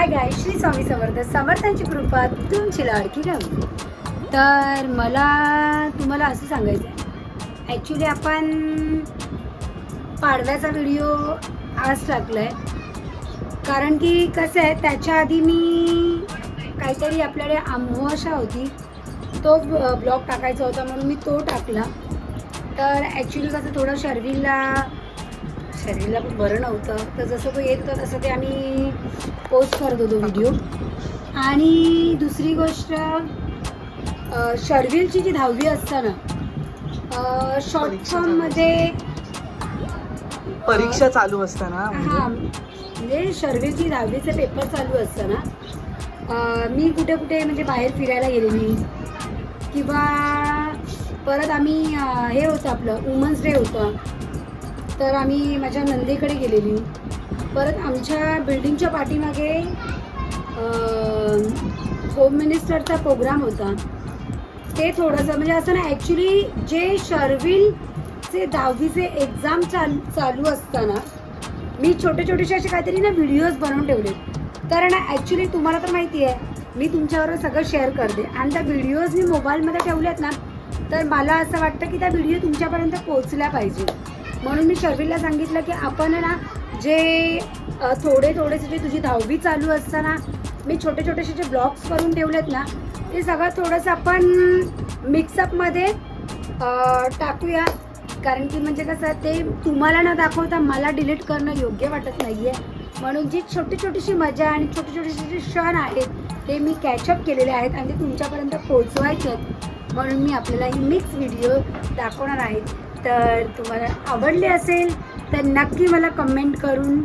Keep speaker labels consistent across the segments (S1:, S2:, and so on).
S1: हाय गाय श्री स्वामी समर्थ समर्थांची कृपा तुमची लाडकी राहू तर मला तुम्हाला असं सांगायचं आहे. ॲक्च्युली आपण पाडव्याचा व्हिडिओ आज टाकला आहे कारण की कसं आहे त्याच्या आधी मी काहीतरी आपल्याकडे आमोशा होती. तो ब्लॉग टाकायचा होता म्हणून मी तो टाकला. तर ॲक्च्युली कसं थोडं शर्वीला शरीरला पण बरं नव्हतं. तर जसं तो येत तसं ते आम्ही पोस्ट करत होतो व्हिडिओ आणि दुसरी गोष्ट शर्विलची जी दहावी असताना शॉर्ट फॉर्ममध्ये
S2: परीक्षा चालू असताना
S1: हां
S2: म्हणजे?
S1: म्हणजे शर्विलची दहावीचे पेपर चालू असताना मी कुठे कुठे म्हणजे बाहेर फिरायला गेलेली. किंवा परत आम्ही हे होतं आपलं वुमन्स डे होतं. तर आम्ही माझ्या नंदेकडे गेलेली. परत आमच्या बिल्डिंगच्या पाठीमागे होम मिनिस्टरचा प्रोग्राम होता. ते थोडंसं म्हणजे असं ना ॲक्च्युली जे शर्विलचे दहावीचे एक्झाम चाल चालू असताना मी छोटे छोटेसे असे काहीतरी ना व्हिडिओज बनवून ठेवले. तर ना ॲक्च्युली तुम्हाला तर माहिती आहे मी तुमच्यावर सगळं शेअर करते. आणि त्या व्हिडिओज मी मोबाईलमध्ये ठेवल्यात ना तर मला असं वाटतं की त्या व्हिडिओ तुमच्यापर्यंत पोहोचल्या पाहिजे. म्हणून मी शर्वीला सांगितलं की आपण ना जे थोडे थोडेसे जे तुझी दहावी चालू असताना मी छोटे छोटेसे जे ब्लॉग्स करून ठेवलेत ना ते सगळं थोडंसं आपण मिक्सअपमध्ये टाकूया. कारण की म्हणजे कसं ते तुम्हाला न दाखवता मला डिलीट करणं योग्य वाटत नाही आहे म्हणून जी छोटी छोटीशी मजा आणि छोटे छोटेसे जे क्षण आहेत ते मी कॅचअप केलेले आहेत आणि ते तुमच्यापर्यंत पोहोचवायचे आहेत म्हणून मी आपल्याला ही मिक्स व्हिडिओ दाखवणार आहे. तर तुम्हाला आवडले असेल तर नक्की मला कमेंट करून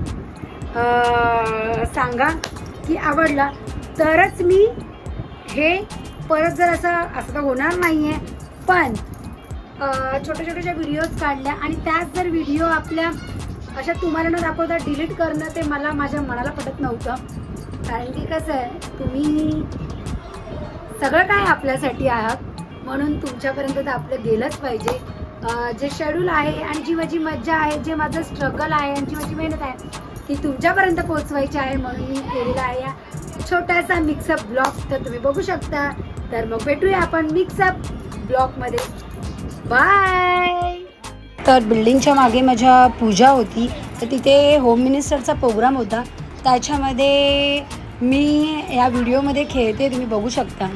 S1: सांगा की आवडला. तरच मी हे परत जर असं असं तर होणार नाही आहे पण अं, छोट्या छोट्याशा व्हिडिओज काढल्या आणि त्याच जर व्हिडिओ आपल्या अशा तुम्हाला न दाखवता डिलीट करणं ते मला माझ्या मनाला पटत नव्हतं. कारण की कसं आहे तुम्ही सगळं काय आपल्यासाठी आहात म्हणून तुमच्यापर्यंत तर आपलं गेलंच पाहिजे. जे शेड्यूल आहे आणि जी माझी मज्जा आहे जे माझं स्ट्रगल आहे आणि जी माझी मेहनत आहे ती तुमच्यापर्यंत पोहोचवायची आहे म्हणून मी केलेला आहे. या छोटासा मिक्सअप ब्लॉग तर तुम्ही बघू शकता. तर मग भेटूया आपण मिक्सअप ब्लॉगमध्ये बाय तर बिल्डिंगच्या मागे माझ्या पूजा होती. तर तिथे होम मिनिस्टरचा प्रोग्राम होता. त्याच्यामध्ये मी या व्हिडिओमध्ये खेळते तुम्ही बघू शकता.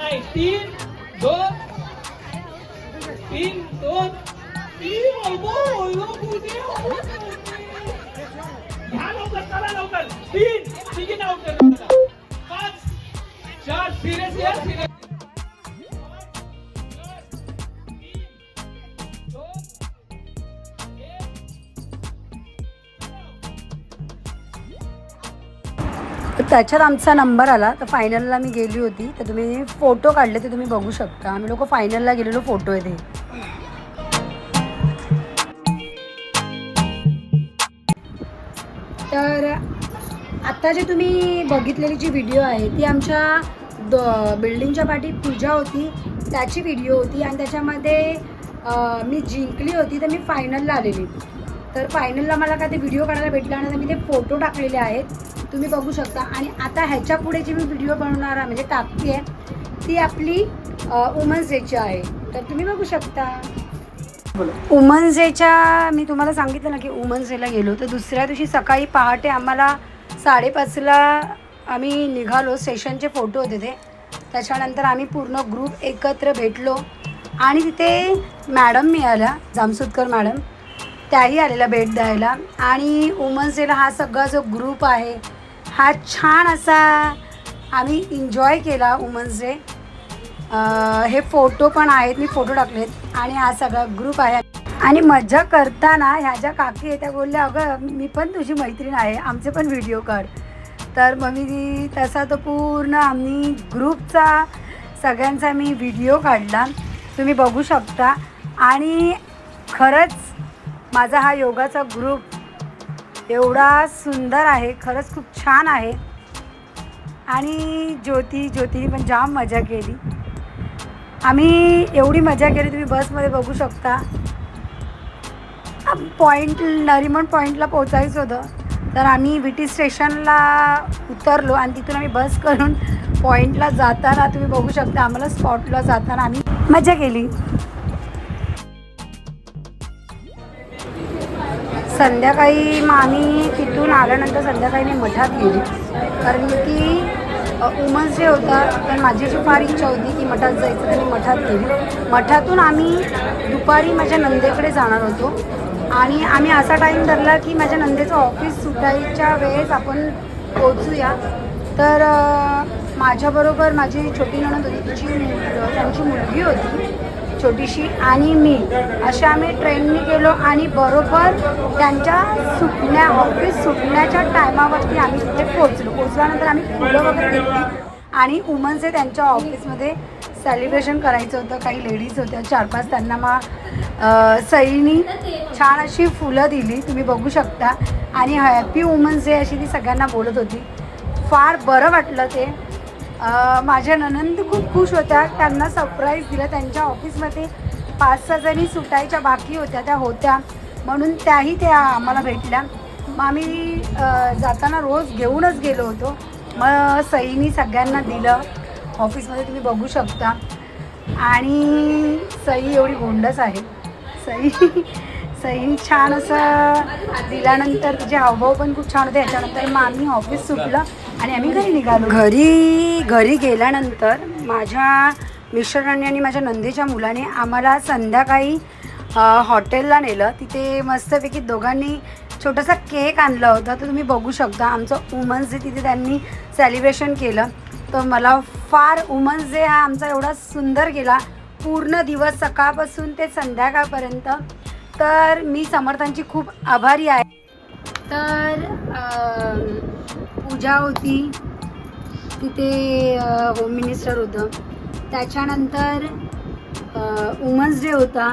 S3: नाही तीन दोन तीन दोन तीन अगो, अगो, कुठे? घ्या लवकर चला लवकर तीन तिघी नाव
S1: तर त्याच्यात आमचा नंबर आला. तर फायनलला मी गेली होती. तर तुम्ही फोटो काढले ते तुम्ही बघू शकता. आम्ही लोक फायनलला गेलेलो फोटो आहे ते. तर आत्ता जे तुम्ही बघितलेली जी व्हिडिओ आहे ती आमच्या द बिल्डिंगच्या पाठी पूजा होती. त्याची व्हिडिओ होती. आणि त्याच्यामध्ये मी जिंकली होती. तर मी फायनलला आलेली. तर फायनलला मला काय ते व्हिडिओ काढायला भेटला नाही. तर मी ते फोटो टाकलेले आहेत. तुम्ही बघू शकता. आणि आता ह्याच्या पुढे जी मी व्हिडिओ बनवणार आहे म्हणजे टाकते आहे ती आपली वुमन्स डेची आहे. तर तुम्ही बघू शकता. वुमन्स डेच्या मी तुम्हाला सांगितलं ना की वुमन्स डेला गेलो तर दुसऱ्या दिवशी सकाळी पहाटे आम्हाला साडेपाचला आम्ही निघालो. स्टेशनचे फोटो होते ते. त्याच्यानंतर आम्ही पूर्ण ग्रुप एकत्र भेटलो. आणि तिथे मॅडम मिळाल्या जामसुदकर मॅडम त्याही आलेल्या भेट द्यायला. आणि वुमन्स डेला हा सगळा जो ग्रुप आहे हा छान असा आम्ही एन्जॉय केला वुमन्स डे हे फोटो पण आहेत मी फोटो टाकलेत. आणि हा सगळा ग्रुप आहे. आणि मजा करताना ह्या ज्या काकी आहे त्या बोलल्या अगं मी पण तुझी मैत्रीण आहे आमचे पण व्हिडिओ काढ तर मग मी तसा तो पूर्ण आम्ही ग्रुपचा सगळ्यांचा मी व्हिडिओ काढला. तुम्ही बघू शकता. आणि खरंच माझा हा योगाचा ग्रुप एवढा सुंदर आहे खरंच खूप छान आहे. आणि ज्योती ज्योतीने पण जाम मजा केली. आम्ही एवढी मजा केली तुम्ही बसमध्ये बघू शकता. पॉईंट नरिमन पॉईंटला पोचायचं होतं. तर आम्ही व्ही टी स्टेशनला उतरलो आणि तिथून आम्ही बस करून पॉईंटला जाताना तुम्ही बघू शकता आम्हाला स्पॉटला जाताना आम्ही मजा केली. संध्याकाळी मग आम्ही तिथून आल्यानंतर संध्याकाळी मी मठात गेली. कारण की उमस जे होता तर माझी अशी फार इच्छा होती की मठात जायचं तर मी मठात गेली. मठातून आम्ही दुपारी माझ्या नंदेकडे जाणार होतो. आणि आम्ही असा टाईम धरला की माझ्या नंदेचं ऑफिस सुटायच्या वेळेस आपण पोचूया तर माझ्याबरोबर माझी छोटी नणंद होती तिची त्यांची मुलगी होती. छोटीशी आणि मी अशा आम्ही ट्रेननी गेलो आणि बरोबर त्यांच्या सुटण्या ऑफिस सुटण्याच्या टायमावरती आम्ही तिथे पोचलो पोचल्यानंतर आम्ही फुलं वगैरे घेतली आणि वुमन्सचे त्यांच्या ऑफिसमध्ये सेलिब्रेशन करायचं होतं. काही लेडीज होत्या चार पाच त्यांना मग सईनी छान अशी फुलं दिली. तुम्ही बघू शकता. आणि हॅपी वुमन्स डे अशी ती सगळ्यांना बोलत होती. फार बरं वाटलं ते. माझ्या ननंद खूप खुश होत्या. त्यांना सरप्राईज दिलं. त्यांच्या ऑफिसमध्ये पाच सहा जणी सुटायच्या बाकी होत्या त्या होत्या. म्हणून त्याही त्या आम्हाला भेटल्या. मग आम्ही जाताना रोज घेऊनच गेलो होतो. मग सईनी सगळ्यांना दिलं. ऑफिसमध्ये तुम्ही बघू शकता. आणि सई एवढी गोंडस आहे. सई सई छान असं दिल्यानंतर तिचे हावभाव पण खूप छान होते. ह्याच्यानंतर मग आम्ही ऑफिस सुटलं. आणि आम्ही घरी निघालो. घरी घरी गेल्यानंतर माझ्या मिस्टरांनी आणि माझ्या नंदेच्या मुलाने आम्हाला संध्याकाळी हॉटेलला नेलं. तिथे मस्तपैकी दोघांनी छोटासा केक आणला होता. तर तुम्ही बघू शकता आमचं वुमन्स डे तिथे त्यांनी सेलिब्रेशन केलं. तर मला फार वुमन्स डे हा आमचा एवढा सुंदर गेला. पूर्ण दिवस सकाळपासून ते संध्याकाळपर्यंत. तर मी समर्थांची खूप आभारी आहे. तर पूजा होती. तिथे होम मिनिस्टर होतं. त्याच्यानंतर वुमन्स डे होता.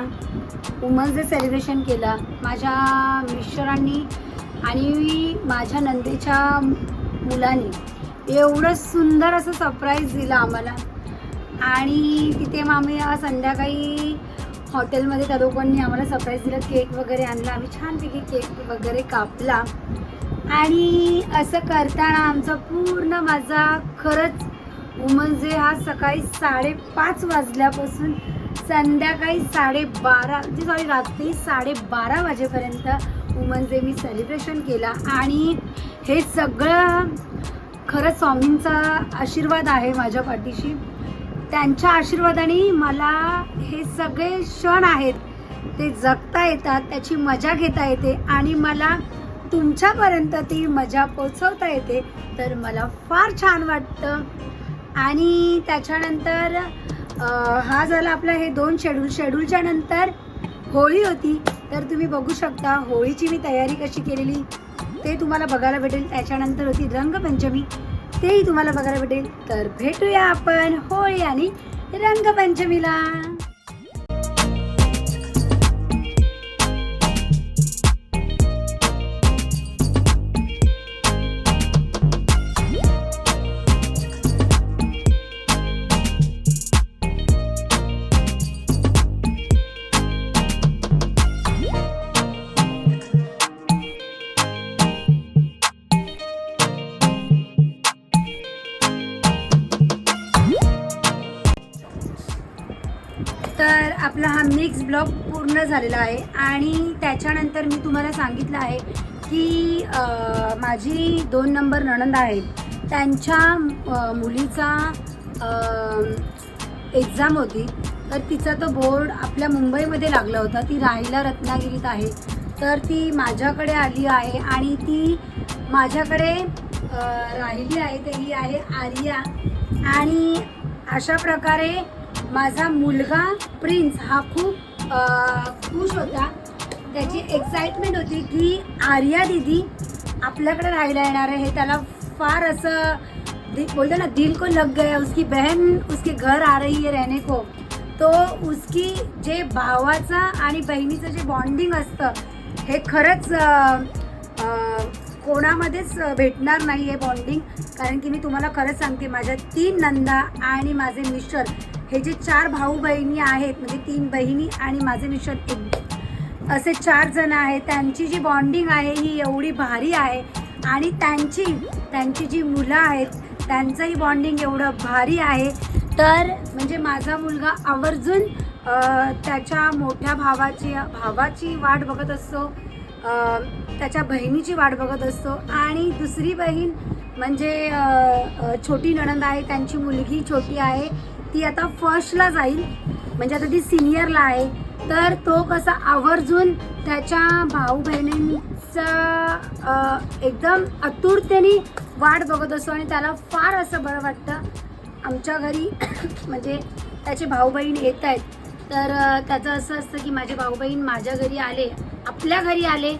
S1: वुमन्स डे सेलिब्रेशन केला. माझ्या मिस्टरांनी आणि माझ्या नंदेच्या मुलांनी. एवढं सुंदर असं सरप्राईज दिलं आम्हाला. आणि तिथे मग आम्ही संध्याकाळी हॉटेलमध्ये त्या लोकांनी आम्हाला सरप्राईज दिलं. केक वगैरे आणला. आम्ही छानपैकी केक वगैरे कापला. आणि असं करताना आमचा पूर्ण माझा खरंच म्हणजे हा सकाळी साडेपाच वाजल्यापासून संध्याकाळी साडेबारा म्हणजे सॉरी रात्री साडेबारा वाजेपर्यंत वुमन्स डे मी सेलिब्रेशन केला. आणि हे सगळं खरंच स्वामींचा आशीर्वाद आहे माझ्या पाठीशी. त्यांच्या आशीर्वादाने मला हे सगळे क्षण आहेत ते जगता येतात त्याची मजा घेता येते आणि मला तुमच्यापर्यंत ती मजा पोचवता येते. तर मला फार छान वाटतं. आणि त्याच्यानंतर हा झाला आपला हे दोन शेड्यूल शेड्यूलच्या नंतर होळी होती. तर तुम्ही बघू शकता होळीची मी तयारी कशी केलेली ते तुम्हाला बघायला भेटेल. त्याच्यानंतर होती रंगपंचमी. तेही तुम्हाला बघायला भेटेल. तर भेटूया आपण होळी आणि रंगपंचमीला. ब्लॉग पूर्ण झालेला आहे आणि त्याच्यानंतर मी तुम्हाला सांगितलं आहे की माझी दोन नंबर नणंद आहे त्यांच्या मुलीचा एक्झाम होती. तर तिचा तो बोर्ड आपल्या मुंबईमध्ये लागला होता. ती राहायला रत्नागिरीत आहे. तर ती माझ्याकडे आली आहे आणि ती माझ्याकडे राहिली आहे. ते ही आहे आर्या. आणि अशा प्रकारे माझा मुलगा प्रिन्स हा खूप खुश होता. त्याची एक्साइटमेंट होती की आर्या दिदी आपल्याकडे राहायला येणार आहे. हे त्याला फार असं दि- बोलते ना दिल को लग गया उसकी बहन उसके घर आ रही है रहने को. तो उसकी जे भावाचा आणि बहिणीचं जे बॉन्डिंग असतं हे खरंच कोणामध्येच भेटणार नाही आहे बॉन्डिंग कारण की मी तुम्हाला खरंच सांगते माझ्या तीन नंदा आणि माझे मिस्टर हे जे चार भाऊ बहिणी आहेत म्हणजे तीन बहिणी आणि माझे मिस्टर एक असे चार जण आहेत. त्यांची जी बॉन्डिंग आहे ही एवढी भारी आहे. आणि त्यांची त्यांची जी मुलं आहेत त्यांचंही बॉन्डिंग एवढं भारी आहे. तर म्हणजे माझा मुलगा आवर्जून त्याच्या मोठ्या भावाची भावाची वाट बघत असतो त्याच्या बहिणीची वाट बघत असतो. आणि दुसरी बहीण म्हणजे छोटी नणंद आहे. त्यांची मुलगी छोटी आहे. ती आता फर्स्टला जाईल. म्हणजे आता ती सिनियरला आहे. तर तो कसा आवर्जून त्याच्या भाऊ बहिणींचा एकदम आतुरतेने वाट बघत असतो आणि त्याला फार असं बरं वाटतं. आमच्या घरी म्हणजे त्याचे भाऊ बहीण येत आहेत. तर त्याचं असं असतं की माझे भाऊ बहीण माझ्या घरी आले आपल्या घरी आले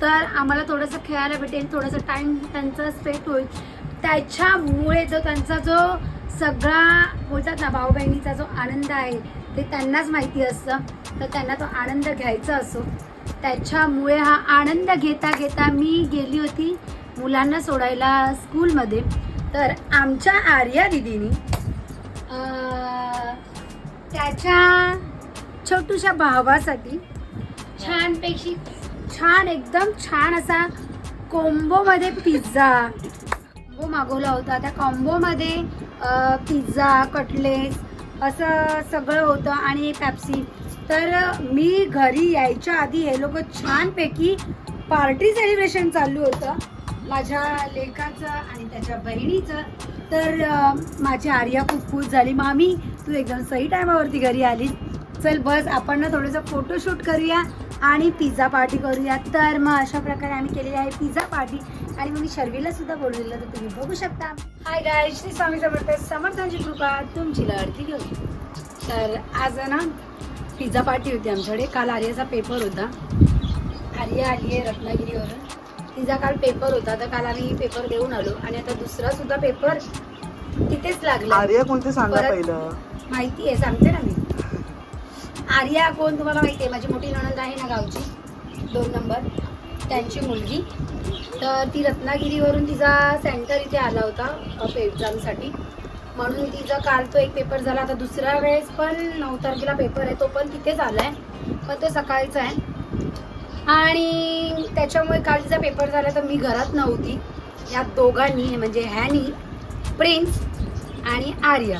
S1: तर आम्हाला थोडंसं खेळायला भेटेल थोडंसं टाईम त्यांचा स्पेंड होईल. त्याच्यामुळे जो त्यांचा जो सगळा बोलतात ना भाऊ बहिणीचा जो आनंद आहे ते त्यांनाच माहिती असतं. तर त्यांना तो आनंद घ्यायचा असो. त्याच्यामुळे हा आनंद घेता घेता मी गेली होती मुलांना सोडायला स्कूलमध्ये. तर आमच्या आर्या दिदीनी त्याच्या छोटूशा भावासाठी छानपैकी छान एकदम छान असा कोंबोमध्ये पिझ्झा कॉम्बो मागवला होता. त्या कॉम्बोमध्ये पिझ्झा कटलेट्स असं सगळं होतं आणि पॅप्सी तर मी घरी यायच्या आधी हे लोक छानपैकी पार्टी सेलिब्रेशन चालू होतं. माझ्या लेकाचं आणि त्याच्या बहिणीचं. तर माझी आर्या खूप खुश झाली. मामी तू एकदम सही टायमावरती घरी आली चल बस आपण ना थोडंसं फोटोशूट करूया. आणि पिझ्झा पार्टी करूया. तर मग अशा प्रकारे आम्ही केलेली आहे पिझ्झा पार्टी आणि मग मी शर्वीला सुद्धा बोलवलेलं तर तुम्ही बघू शकता. हाय गाय श्री स्वामी समर्थ समर्थांची कृपा तुमची लाडकी घेऊ तर आज ना पिझ्झा पार्टी होती आमच्याकडे. काल आर्याचा पेपर होता. आर्या आली आहे रत्नागिरीवरून तिचा काल पेपर होता. तर काल आम्ही पेपर देऊन आलो. आणि आता दुसरा सुद्धा पेपर तिथेच लागला.
S2: आर्या कोणते सांगा पहिलं?
S1: माहिती आहे. सांगते ना मी. आर्या कोण तुम्हाला माहिती आहे? माझी मोठी नणंद आहे ना गावची. दोन नंबर. त्यांची मुलगी. तर ती रत्नागिरीवरून तिचा सेंटर इथे आला होता एक्झामसाठी म्हणून तिचा काल तो एक पेपर झाला. आता दुसऱ्या वेळेस पण नऊ तारखेला पेपर आहे तो पण तिथेच आला आहे पण तो सकाळचा आहे. आणि त्याच्यामुळे काल तिचा पेपर झाला तर मी घरात नव्हती. या दोघांनी म्हणजे हॅनी प्रिन्स आणि आर्या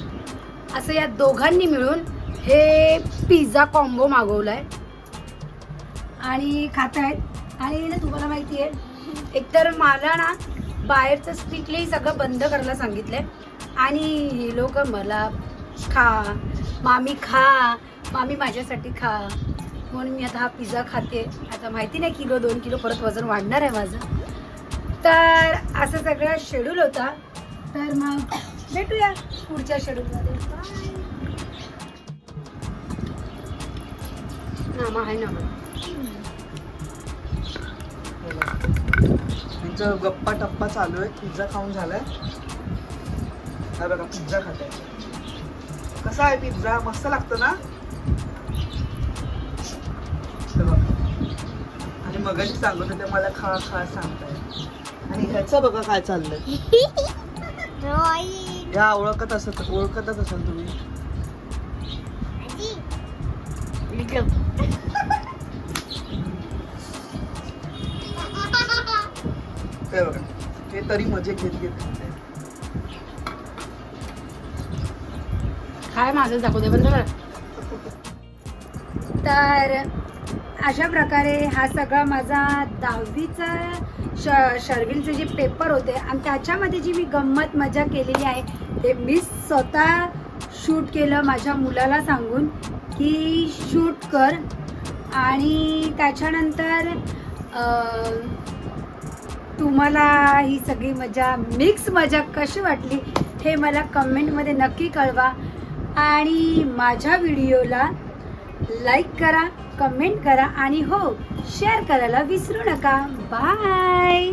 S1: असं या दोघांनी मिळून हे पिझ्झा कॉम्बो मागवलाय. आणि खात आहेत. आणि ना तुम्हाला माहिती आहे एकतर मला ना बाहेरचं स्ट्रिक्टली सगळं बंद करायला सांगितलंय. आणि हे लोक मला खा मामी खा मामी माझ्यासाठी खा. म्हणून मी आता हा पिझ्झा खाते. आता माहिती नाही किलो दोन किलो परत वजन वाढणार आहे माझं. तर असं सगळं शेड्यूल होता. तर मग भेटूया पुढच्या शेड्यूलमध्ये नामा आहे
S2: त्यांचं गप्पा टप्पा चालू आहे. पिझ्झा खाऊन झालाय. हा बघा पिझ्झा खात आहे कसा आहे पिझ्झा? मस्त लागतो ना? हे बघा. आणि मगाशी सांगत होते मला खा खा सांगताय. आणि ह्याचं बघा काय चाललंय. ह्या ओळखत असत ओळखतच असाल तुम्ही. बघा हे तरी मजे घेत घेत.
S1: काय माझं दाखवते बंद करा तर अशा प्रकारे हा सगळा माझा दहावीचा श शर्विलचे जे पेपर होते आणि त्याच्यामध्ये जी मी गंमत मजा केलेली आहे ते मी स्वतः शूट केलं माझ्या मुलाला सांगून की शूट कर. आणि त्याच्यानंतर तुम्हाला ही सगळी मजा मिक्स मजा कशी वाटली हे मला कमेंटमध्ये नक्की कळवा. आणि माझ्या व्हिडिओला लाईक करा कमेंट करा आणि हो शेअर करायला विसरू नका. बाय!